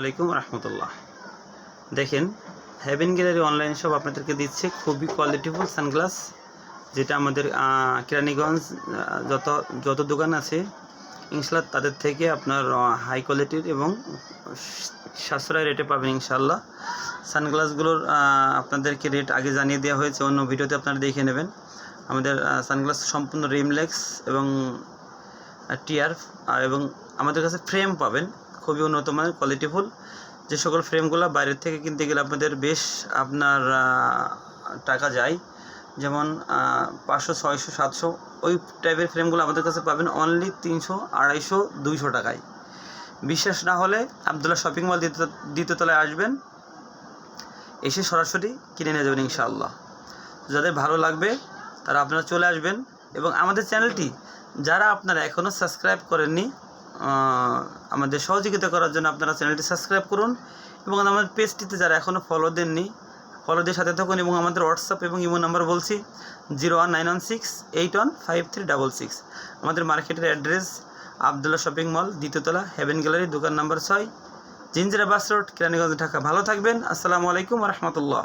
আলাইকুম রহমতুল্লাহ। দেখেন haven gallery online shop আপনাদেরকে দিচ্ছে খুবই কোয়ালিটিফুল সানগ্লাস যেটা আমাদের কেরানীগঞ্জ যত যত দোকান আছে ইনশাল্লাহ তাদের থেকে আপনার হাই কোয়ালিটির এবং সাশ্রয় রেটে পাবেন ইনশাল্লাহ সানগ্লাসগুলোর আপনাদেরকে রেট আগে জানিয়ে দেওয়া হয়েছে, অন্য ভিডিওতে আপনারা দেখে নেবেন। আমাদের সানগ্লাস সম্পূর্ণ রিমলেক্স এবং টিয়ার এবং আমাদের কাছে ফ্রেম পাবেন। খুবই উন্নত মানের কোয়ালিটিফুল যে সকল ফ্রেমগুলো বাইরের থেকে কিনতে গেলে আপনাদের বেশ আপনার টাকা যায়। যেমন পাঁচশো, ছয়শো, সাতশো, ওই টাইপের ফ্রেমগুলো আমাদের কাছে পাবেন অনলি তিনশো, আড়াইশো, দুইশো টাকায়। বিশ্বাস না হলে আবদুল্লাহ শপিং মল দ্বিতীয় দ্বিতীয়তলায় আসবেন, এসে সরাসরি কিনে নিয়ে যাবেন ইনশাআল্লাহ। যাদের ভালো লাগবে, তারা আপনারা চলে আসবেন। এবং আমাদের চ্যানেলটি যারা আপনারা এখনও সাবস্ক্রাইব করেননি আমাদের সহযোগিতা করার জন্য আপনারা চ্যানেলটি সাবস্ক্রাইব করুন এবং আমাদের পেজটিতে যারা এখনও ফলো দেননি ফলো দিয়ে সাথে থাকুন এবং আমাদের হোয়াটসঅ্যাপ এবং ইমো নাম্বার বলছি zero one nine one six eight one five three double six আমাদের মার্কেটের অ্যাড্রেস, আবদুল্লাহ শপিং মল, দ্বিতীয়তলা, হেভেন গ্যালারি, দোকান নাম্বার ছয় জিঞ্জিরা বাস রোড, কেরানীগঞ্জ, ঢাকা। ভালো থাকবেন, আসসালামু আলাইকুম রহমতুল্লাহ।